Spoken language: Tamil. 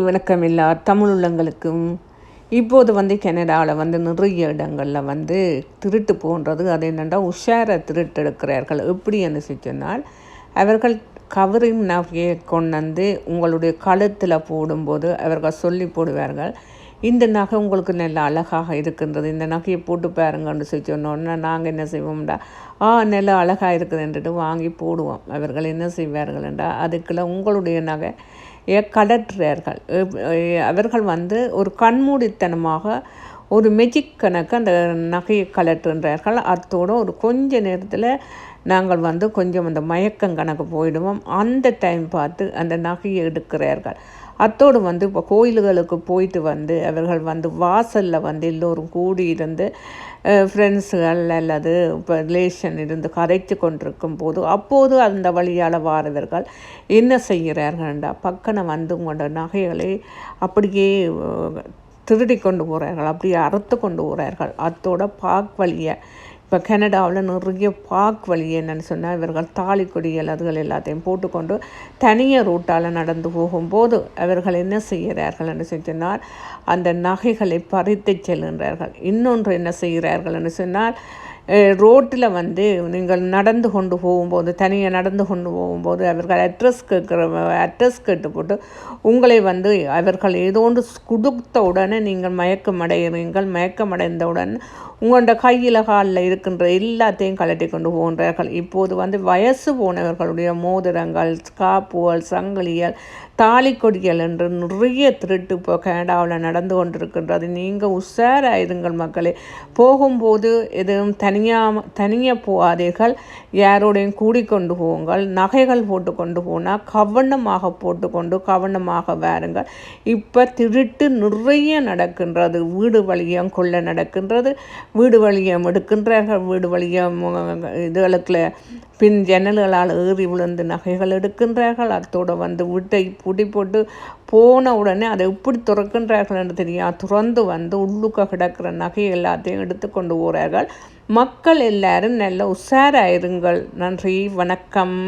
வணக்கம் எல்லா தமிழ் உள்ளங்களுக்கும் இப்போது வந்து கனடாவில் வந்து நிறைய இடங்களில் வந்து திருட்டு போன்றது. அது என்னென்னா உஷாரை திருட்டெடுக்கிறார்கள். எப்படி என்று சொன்னால் அவர்கள் கவரிங் நகையை கொண்டு வந்து உங்களுடைய கழுத்தில் போடும்போது அவர்கள் சொல்லி போடுவார்கள் இந்த நகை உங்களுக்கு நல்ல அழகாக இருக்கின்றது. இந்த நகையை போட்டு பாருங்கன்னு சொல்லி சொன்னோன்னா நாங்கள் என்ன செய்வோம்டா? ஆ நல்ல அழகாக இருக்குதுன்ட்டு வாங்கி போடுவோம். அவர்கள் என்ன செய்வார்கள்டா அதுக்குள்ள உங்களுடைய நகை கடற்றர்கள். அவர்கள் வந்து ஒரு கண்மூடித்தனமாக ஒரு மெஜிக் கணக்கு அந்த நகையை கலட்டுன்றார்கள் அத்தோடு ஒரு கொஞ்ச நேரத்தில் நாங்கள் வந்து கொஞ்சம் அந்த மயக்கம் கணக்கு போயிடுவோம். அந்த டைம் பார்த்து அந்த நகையை எடுக்கிறார்கள். அத்தோடு வந்து இப்போ கோயில்களுக்கு போயிட்டு வந்து அவர்கள் வந்து வாசலில் வந்து எல்லோரும் கூடி இருந்து ஃப்ரெண்ட்ஸுகள் அல்லது இப்போ ரிலேஷன் இருந்து கரைத்து கொண்டிருக்கும் போது அப்போது அந்த வழியால் வாரவர்கள் என்ன செய்கிறார்கள்டா பக்கனை வந்து உங்களோட நகைகளை அப்படியே திருடி கொண்டு போகிறார்கள் அப்படியே அறுத்து கொண்டு போகிறார்கள் அத்தோட பாக் வழியை இப்போ கனடாவில் நிறைய பாக் வழி என்னென்னு சொன்னால் இவர்கள் தாலி கொடிகள் அதுகள் எல்லாத்தையும் போட்டுக்கொண்டு தனிய ரூட்டால் நடந்து போகும்போது அவர்கள் என்ன செய்கிறார்கள் என்று சொன்னால் அந்த நகைகளை பறித்து செல்கின்றார்கள். இன்னொன்று என்ன செய்கிறார்கள் என்று சொன்னால் ரோட்டில் வந்து நீங்கள் நடந்து கொண்டு போகும்போது தனியாக நடந்து கொண்டு போகும்போது அவர்கள் அட்ரஸ் கேட்குற அட்ரஸ் கேட்டு போட்டு உங்களை வந்து அவர்கள் ஏதோ ஒன்று கொடுத்த உடனே நீங்கள் மயக்கமடைகிறீர்கள். மயக்கமடைந்தவுடன் உங்களோட கையில் காலில் இருக்கின்ற எல்லாத்தையும் கலட்டி கொண்டு போகின்றார்கள் இப்போது வந்து வயசு போனவர்களுடைய மோதிரங்கள் காப்புகள் சங்கிலியல் தாலி கொடிகள் என்று நிறைய திருட்டு இப்போ கனடாவில் நடந்து கொண்டிருக்கின்றது. நீங்கள் உஷாராயிருங்கள் மக்களே. போகும்போது எதுவும் தனியாக தனியாக போகாதீர்கள். யாரோடையும் கூடிக்கொண்டு போங்கள். நகைகள் போட்டு கொண்டு போனால் கவனமாக போட்டுக்கொண்டு கவனமாக வாருங்கள். இப்போ திருட்டு நிறைய நடக்கின்றது. வீடு வழியம் கொள்ள நடக்கின்றது. வீடு வழியம் எடுக்கின்றார்கள். வீடு வழியம் இதுகளுக்குள்ள பின் ஜன்னல்களால் ஏறி விழுந்து நகைகள் எடுக்கின்றார்கள். அத்தோடு வந்து வீட்டை பூட்டி போட்டு போன உடனே அதை எப்படி துறக்கின்றார்கள் என்று தெரியும் துறந்து வந்து உள்ளுக்க கிடக்கிற நகை எல்லாத்தையும் எடுத்து கொண்டு போகிறார்கள் மக்கள் எல்லாரும் நல்ல உஷாராயிருங்கள். நன்றி வணக்கம்.